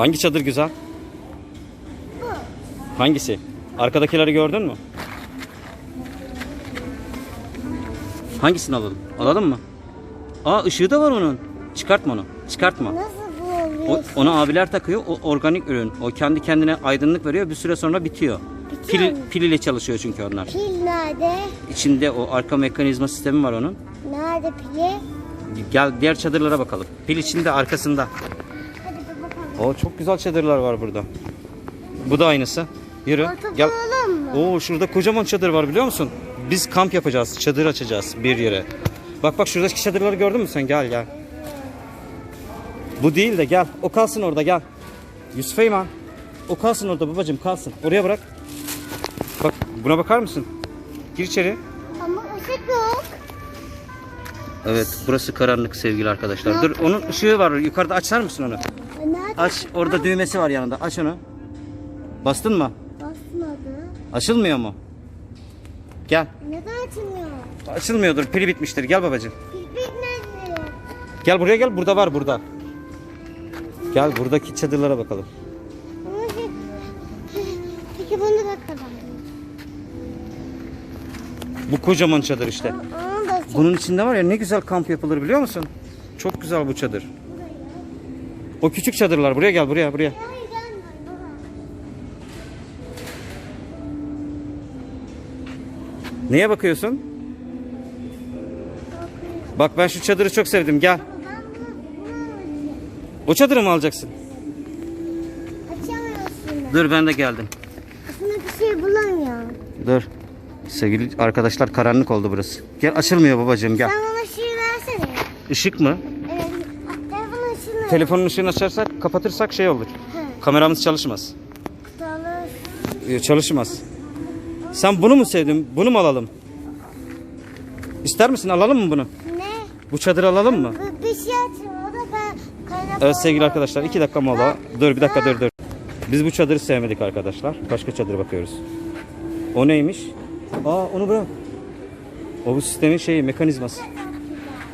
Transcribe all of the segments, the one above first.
Hangi çadır güzel? Hangisi? Arkadakileri gördün mü? Hangisini alalım? Alalım mı? Aa ışığı da var onun. Çıkartma onu. Çıkartma. Nasıl bu O, oluyor? onu abiler takıyor. O organik ürün. O kendi kendine aydınlık veriyor. Bir süre sonra bitiyor. Bitiyor Pil, pil ile çalışıyor çünkü onlar. Pil nerede? İçinde o arka mekanizma sistemi var onun. Nerede pili? Gel diğer çadırlara bakalım. Pil içinde arkasında. Hadi bir bakalım. O çok güzel çadırlar var burada. Bu da aynısı. Yürü. Ortak Gel. Oo şurada kocaman çadır var biliyor musun? Biz kamp yapacağız. Çadır açacağız bir yere. Bak bak şuradaki çadırları gördün mü sen? Gel gel. Bu değil de gel. O kalsın orada gel. Yusuf Eyman. O kalsın orada babacığım kalsın. Oraya bırak. Bak buna bakar mısın? Gir içeri. Ama ışık yok. Evet burası karanlık sevgili arkadaşlar. Dur onun ışığı var. Yukarıda açar mısın onu? Aç. Orada düğmesi var yanında. Aç onu. Bastın mı? Basmadı. Açılmıyor mu? Gel. Neden açılmıyor? Açılmıyordur. Pili bitmiştir. Gel babacığım. Pil bitmedi. Gel buraya gel. Burada var burada. Gel buradaki çadırlara bakalım. Peki bunu da kalalım. Bu kocaman çadır işte. Onu da. Bunun içinde var ya ne güzel kamp yapılır biliyor musun? Çok güzel bu çadır. O küçük çadırlar. Buraya gel buraya buraya. Neye bakıyorsun? Bak ben şu çadırı çok sevdim. Gel. O çadırı mı alacaksın? Açamıyorsun. Dur ben de geldim. Aslında bir şey bulamıyorum. Dur. Sevgili arkadaşlar karanlık oldu burası. Gel açılmıyor babacığım gel. Sen bana ışığı versene. Işık mı? Telefonun ışığını. Açarsak kapatırsak şey olur. Hı. Kameramız çalışmaz. Ee, Çalışmaz. Sen bunu mu sevdin? Bunu mu alalım? İster misin? Alalım mı bunu? Ne? Bu çadırı alalım mı? Bir, bir şey açıyor. O da ben kaynak Evet sevgili arkadaşlar iki dakika mola. Dur bir dakika dur dur. Biz bu çadırı sevmedik arkadaşlar. Başka çadır bakıyoruz. O neymiş? Aa onu bırak. O bu sistemin şeyi mekanizması.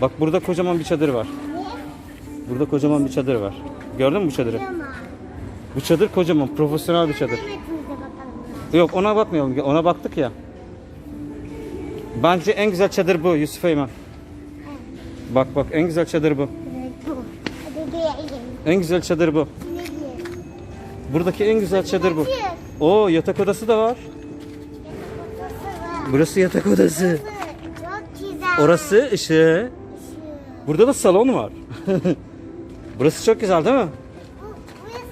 Bak burada kocaman bir çadır var. Burada kocaman bir çadır var. Gördün mü bu çadırı? Bu çadır kocaman, profesyonel bir çadır. Yok ona bakmayalım. Ona baktık ya. Bence en güzel çadır bu Yusuf Eymen. Bak bak en güzel çadır bu. En güzel çadır bu. Buradaki en güzel çadır bu. Oo yatak odası da var. Burası yatak odası. Orası ışığı. Burada da salon var. Burası çok güzel değil mi? Bu, burası.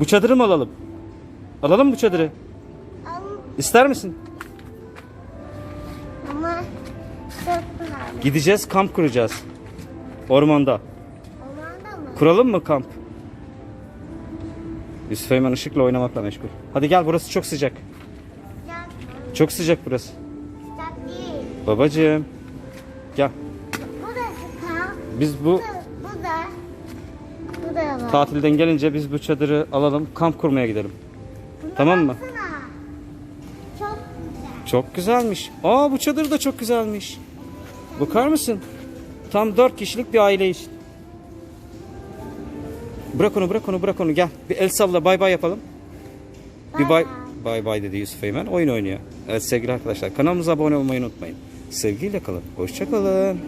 Bu çadırı mı alalım? Alalım mı bu çadırı? Al- İster misin? Ama çok pahalı. Gideceğiz kamp kuracağız. Ormanda. Olanda mı? Kuralım mı kamp? Yusuf Eymen ışıkla oynamakla meşgul. Hadi gel burası çok sıcak. Sıcak, Çok sıcak burası. sıcak değil. Babacığım. Gel. Biz bu Bu, da. Bu da var. tatilden gelince biz bu çadırı alalım. Kamp kurmaya gidelim. Buna Tamam mı? baksana. Çok güzel. Çok güzelmiş. Aa bu çadır da çok güzelmiş. Bakar mısın? Tam dört kişilik bir aile için. Bırak onu bırak onu bırak onu gel. Bir el salla bay bay yapalım. Bir bay bay bay dedi Yusuf Eymen. Oyun oynuyor. Evet sevgili arkadaşlar kanalımıza abone olmayı unutmayın. Sevgiyle kalın. Hoşça kalın.